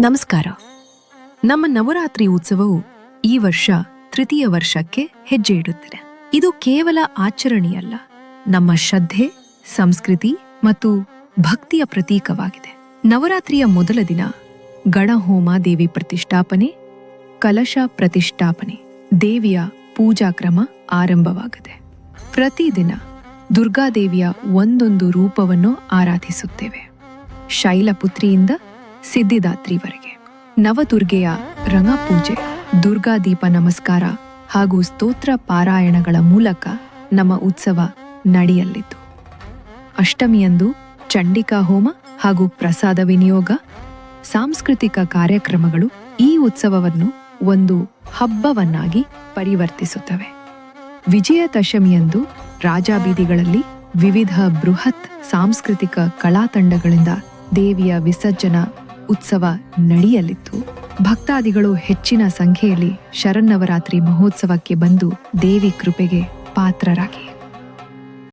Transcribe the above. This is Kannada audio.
ನಮಸ್ಕಾರ. ನಮ್ಮ ನವರಾತ್ರಿ ಉತ್ಸವವು ಈ ವರ್ಷ ತೃತೀಯ ವರ್ಷಕ್ಕೆ ಹೆಜ್ಜೆ ಇಡುತ್ತಿದೆ. ಇದು ಕೇವಲ ಆಚರಣೆಯಲ್ಲ, ನಮ್ಮ ಶ್ರದ್ಧೆ, ಸಂಸ್ಕೃತಿ ಮತ್ತು ಭಕ್ತಿಯ ಪ್ರತೀಕವಾಗಿದೆ. ನವರಾತ್ರಿಯ ಮೊದಲ ದಿನ ಗಣಹೋಮ ದೇವಿ ಪ್ರತಿಷ್ಠಾಪನೆ, ಕಲಶ ಪ್ರತಿಷ್ಠಾಪನೆ, ದೇವಿಯ ಪೂಜಾ ಕ್ರಮ ಆರಂಭವಾಗಿದೆ ಪ್ರತಿದಿನ ದುರ್ಗಾದೇವಿಯ ಒಂದೊಂದು ರೂಪವನ್ನು ಆರಾಧಿಸುತ್ತೇವೆ. ಶೈಲಪುತ್ರಿಯಿಂದ ಸಿದ್ಧಿದಾತ್ರಿವರೆಗೆ. ನವದುರ್ಗೆಯ ರಂಗಪೂಜೆ ದುರ್ಗಾದೀಪ ನಮಸ್ಕಾರ ಹಾಗೂ ಸ್ತೋತ್ರ ಪಾರಾಯಣಗಳ ಮೂಲಕ ನಮ್ಮ ಉತ್ಸವ ನಡೆಯಲಿದ್ದು, ಅಷ್ಟಮಿಯಂದು ಚಂಡಿಕಾ ಹೋಮ ಹಾಗೂ ಪ್ರಸಾದ ವಿನಿಯೋಗ, ಸಾಂಸ್ಕೃತಿಕ ಕಾರ್ಯಕ್ರಮಗಳು ಈ ಉತ್ಸವವನ್ನು ಒಂದು ಹಬ್ಬವನ್ನಾಗಿ ಪರಿವರ್ತಿಸುತ್ತವೆ. ವಿಜಯದಶಮಿಯಂದು ರಾಜಾಬೀದಿಗಳಲ್ಲಿ ವಿವಿಧ ಬೃಹತ್ ಸಾಂಸ್ಕೃತಿಕ ಕಲಾತಂಡಗಳಿಂದ ದೇವಿಯ ವಿಸರ್ಜನಾ ಉತ್ಸವ ನಡೆಯಲಿತ್ತು. ಭಕ್ತಾದಿಗಳು ಹೆಚ್ಚಿನ ಸಂಖ್ಯೆಯಲ್ಲಿ ಶರನ್ನವರಾತ್ರಿ ಮಹೋತ್ಸವಕ್ಕೆ ಬಂದು ದೇವಿ ಕೃಪೆಗೆ ಪಾತ್ರರಾಗಿ.